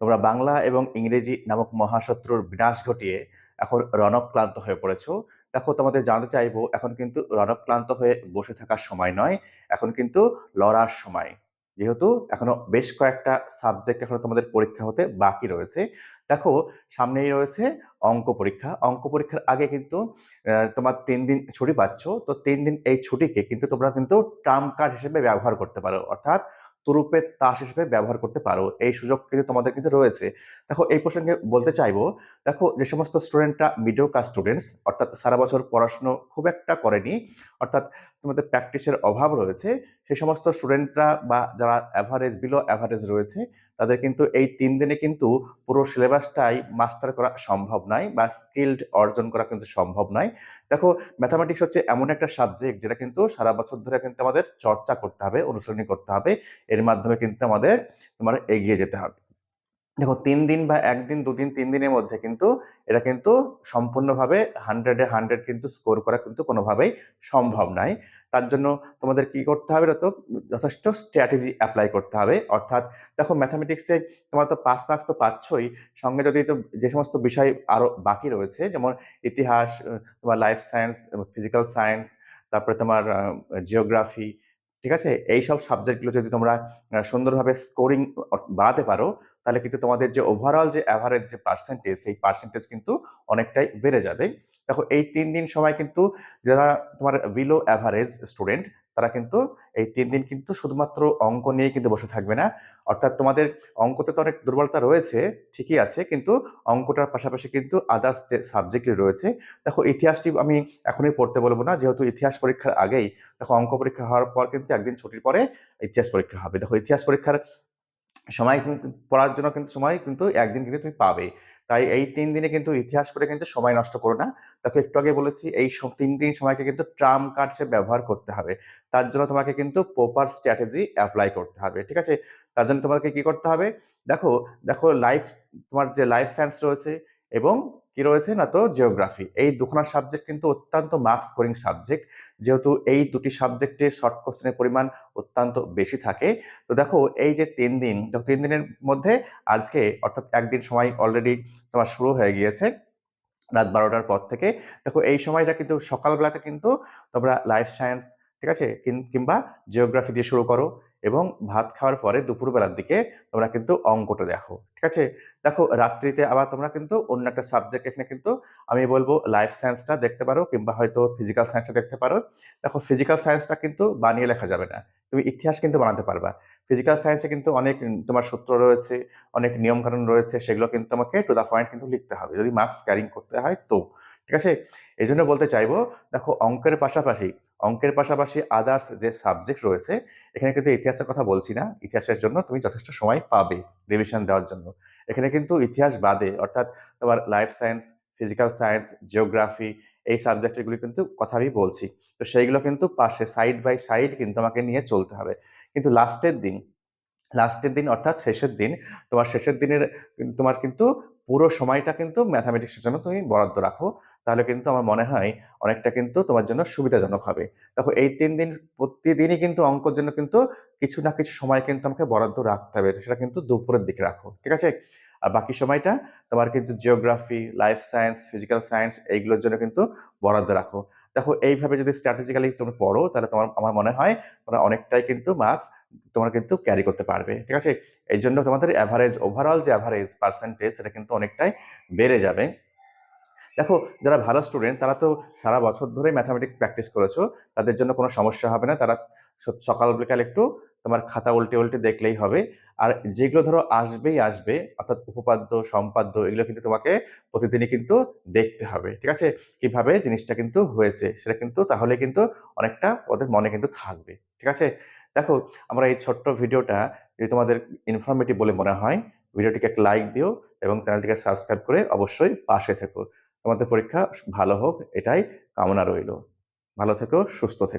তোমরা বাংলা এবং ইংরেজি নামক মহাশত্রুর বিনাশ ঘটিয়ে এখন রণক্লান্ত হয়ে পড়েছো। দেখো, তোমাদের জানতে চাইব, এখন কিন্তু রণক্লান্ত হয়ে বসে থাকার সময় নয়, এখন কিন্তু লড়ার সময়। যেহেতু এখনও বেশ কয়েকটা সাবজেক্ট এখনও তোমাদের পরীক্ষা হতে বাকি রয়েছে। দেখো, সামনেই রয়েছে অঙ্ক পরীক্ষা। অঙ্ক পরীক্ষার আগে কিন্তু তোমার তিন দিন ছুটি পাচ্ছ। তো তিন দিন এই ছুটিকে কিন্তু তোমরা কিন্তু ট্রাম কার্ড হিসেবে ব্যবহার করতে পারো। অর্থাৎ তুরুপের তাস হিসেবে ব্যবহার করতে পারো। এই সুযোগ কিন্তু তোমাদের কিন্তু রয়েছে। দেখো, এই প্রসঙ্গে বলতে চাইব, দেখো, যে সমস্ত স্টুডেন্টরা মিডল ক্লাস স্টুডেন্টস অর্থাৎ সারা বছর পড়াশুনো খুব একটা করেনি, অর্থাৎ তোমাদের প্র্যাকটিসের অভাব রয়েছে সেই সমস্ত স্টুডেন্টরা বা যারা অ্যাভারেজ বিলো অ্যাভারেজ রয়েছে, তাদের কিন্তু এই তিন দিনে কিন্তু পুরো সিলেবাসটাই মাস্টার করা সম্ভব নয় বা স্কিল্ড অর্জন করা কিন্তু সম্ভব নয়। দেখো ম্যাথামেটিক্স হচ্ছে এমন একটা সাবজেক্ট যেটা কিন্তু সারা বছর ধরে কিন্তু আমাদের চর্চা করতে হবে, অনুশীলনী করতে হবে, এর মাধ্যমে কিন্তু আমাদের তোমার এগিয়ে যেতে হবে। দেখো, তিন দিন বা একদিন, দুদিন, তিন দিনের মধ্যে কিন্তু এটা কিন্তু সম্পূর্ণভাবে হান্ড্রেডে হান্ড্রেড কিন্তু স্কোর করা কিন্তু কোনোভাবেই সম্ভব নয়। তার জন্য তোমাদের কি করতে হবে তো যথেষ্ট স্ট্র্যাটেজি অ্যাপ্লাই করতে হবে। অর্থাৎ দেখো ম্যাথামেটিক্সে তোমার তো পাস মার্কস তো পাচ্ছই। সঙ্গে যদি তো যে সমস্ত বিষয় আরও বাকি রয়েছে, যেমন ইতিহাস তোমার লাইফ সায়েন্স ফিজিক্যাল সায়েন্স তারপরে তোমার জিওগ্রাফি ঠিক আছে? এই সব সাবজেক্টগুলো যদি তোমরা সুন্দরভাবে স্কোরিং বাড়াতে পারো, তাহলে কিন্তু তোমাদের যে ওভারঅল যে অ্যাভারেজ যে পার্সেন্টেজ সেই পার্সেন্টেজ কিন্তু অনেকটাই বেড়ে যাবে। দেখো, এই তিন দিন সময় কিন্তু যারা তোমার বিলো অ্যাভারেজ স্টুডেন্ট তারা কিন্তু এই তিন দিন কিন্তু শুধুমাত্র অঙ্ক নিয়ে কিন্তু বসে থাকবে না। অর্থাৎ তোমাদের অঙ্কতে তো অনেক দুর্বলতা রয়েছে, ঠিকই আছে, কিন্তু অঙ্কটার পাশাপাশি কিন্তু আদার্স যে সাবজেক্টটি রয়েছে, দেখো ইতিহাসটি আমি এখনই পড়তে বলব না, যেহেতু ইতিহাস পরীক্ষার আগেই, দেখো অঙ্ক পরীক্ষা হওয়ার পর কিন্তু একদিন ছুটির পরে ইতিহাস পরীক্ষা হবে। দেখো ইতিহাস পরীক্ষার সময় কিন্তু পড়ার জন্য কিন্তু সময় কিন্তু একদিন কিন্তু তুমি পাবে। তাই এই তিন দিনে কিন্তু ইতিহাস পড়ে কিন্তু সময় নষ্ট করো না। তাকে একটু আগে বলেছি, এই তিন দিন সময়কে কিন্তু ট্রাম কার্ড সে ব্যবহার করতে হবে। তার জন্য তোমাকে কিন্তু প্রপার স্ট্র্যাটেজি অ্যাপ্লাই করতে হবে, ঠিক আছে? তার জন্য তোমাকে কি করতে হবে? দেখো দেখো লাইফ তোমার যে লাইফ সায়েন্স রয়েছে এবং কি রয়েছে না তো? জিওগ্রাফি এই দুখানা সাবজেক্ট কিন্তু অত্যন্ত মার্কস স্কোরিং সাবজেক্ট যেহেতু এই দুটি সাবজেক্টে শর্ট কোশ্চেনের পরিমাণ অত্যন্ত বেশি থাকে। তো দেখো, এই যে তিন দিন, দেখো তিন দিনের মধ্যে আজকে, অর্থাৎ একদিন সময় অলরেডি তোমার শুরু হয়ে গিয়েছে, রাত বারোটার পর থেকে। দেখো, এই সময়টা কিন্তু সকালবেলাতে কিন্তু তোমরা লাইফ সায়েন্স ঠিক আছে? কিংবা জিওগ্রাফি দিয়ে শুরু করো। এবং ভাত খাওয়ার পরে দুপুরবেলার দিকে তোমরা কিন্তু অঙ্কটা দেখো, ঠিক আছে? দেখো, রাত্রিতে আবার তোমরা কিন্তু অন্য একটা সাবজেক্ট এখানে কিন্তু আমি বলব লাইফ সায়েন্সটা দেখতে পারো কিংবা হয়তো ফিজিক্যাল সায়েন্সটা দেখতে পারো। দেখো ফিজিক্যাল সায়েন্সটা কিন্তু বানিয়ে লেখা যাবে না। তুমি ইতিহাস কিন্তু বানাতে পারবা। ফিজিক্যাল সায়েন্সে কিন্তু অনেক তোমার সূত্র রয়েছে, অনেক নিয়মকানুন রয়েছে, সেগুলো কিন্তু তোমাকে টু দা পয়েন্ট কিন্তু লিখতে হবে। যদি মার্কস ক্যারিং করতে হয় তো, ঠিক আছে? এই জন্য বলতে চাইব, দেখো, অঙ্কের পাশাপাশি অঙ্কের পাশাপাশি আদার্স যে সাবজেক্ট রয়েছে, এখানে কিন্তু ইতিহাসের কথা বলছি না। ইতিহাসের জন্য তুমি যথেষ্ট সময় পাবে রিভিশন দেওয়ার জন্য। এখানে কিন্তু ইতিহাস বাদে, অর্থাৎ তোমার life science physical science geography এই সাবজেক্টগুলি কিন্তু কথা আমি বলছি। তো সেইগুলো কিন্তু পাশে সাইড বাই সাইড কিন্তু আমাকে নিয়ে চলতে হবে। কিন্তু লাস্টের দিন লাস্টের দিন অর্থাৎ শেষের দিন, তোমার শেষের দিনের, তোমার কিন্তু পুরো সময়টা কিন্তু ম্যাথামেটিক্সের জন্য তুমি বরাদ্দ রাখো। তাহলে কিন্তু আমার মনে হয় অনেকটা কিন্তু তোমার জন্য সুবিধাজনক হবে। দেখো, এই তিন দিন, প্রতিদিনই কিন্তু অঙ্কর জন্য কিন্তু কিছু না কিছু সময় কিন্তু আমাকে বরাদ্দ রাখতে হবে। সেটা কিন্তু দুপুরের দিকে রাখো, ঠিক আছে? আর বাকি সময়টা তোমার কিন্তু geography life science physical science এইগুলোর জন্য কিন্তু বরাদ্দ রাখো। দেখো, এইভাবে যদি স্ট্র্যাটেজিক্যালি তুমি পড়ো, তাহলে তোমার, আমার মনে হয় তোমরা অনেকটাই কিন্তু মার্কস তোমরা কিন্তু ক্যারি করতে পারবে, ঠিক আছে? এই জন্য তোমাদের অ্যাভারেজ ওভারঅল যে অ্যাভারেজ পার্সেন্টেজ সেটা কিন্তু অনেকটাই বেড়ে যাবে। দেখো, যারা ভালো স্টুডেন্ট তারা তো সারা বছর ধরে ম্যাথামেটিক্স প্র্যাকটিস করেছ, তাদের জন্য কোনো সমস্যা হবে না। তারা সকাল বিকাল একটু তোমার খাতা উল্টে উল্টে দেখলেই হবে। আর যেগুলো ধরো আসবেই আসবে, অর্থাৎ উপপাদ্য, সম্পাদ্য, এগুলো কিন্তু তোমাকে প্রতিদিনই কিন্তু দেখতে হবে, ঠিক আছে? কীভাবে জিনিসটা কিন্তু হয়েছে, সেটা কিন্তু তাহলে কিন্তু অনেকটা ওদের মনে কিন্তু থাকবে, ঠিক আছে? দেখো, আমরা এই ছোট্ট ভিডিওটা যদি তোমাদের ইনফরমেটিভ বলে মনে হয়, ভিডিওটিকে একটা লাইক দিও এবং চ্যানেলটিকে সাবস্ক্রাইব করে অবশ্যই পাশে থেকো। তোমাদের পরীক্ষা ভালো হোক এটাই কামনা রইল। ভালো থেকো সুস্থ থেকো।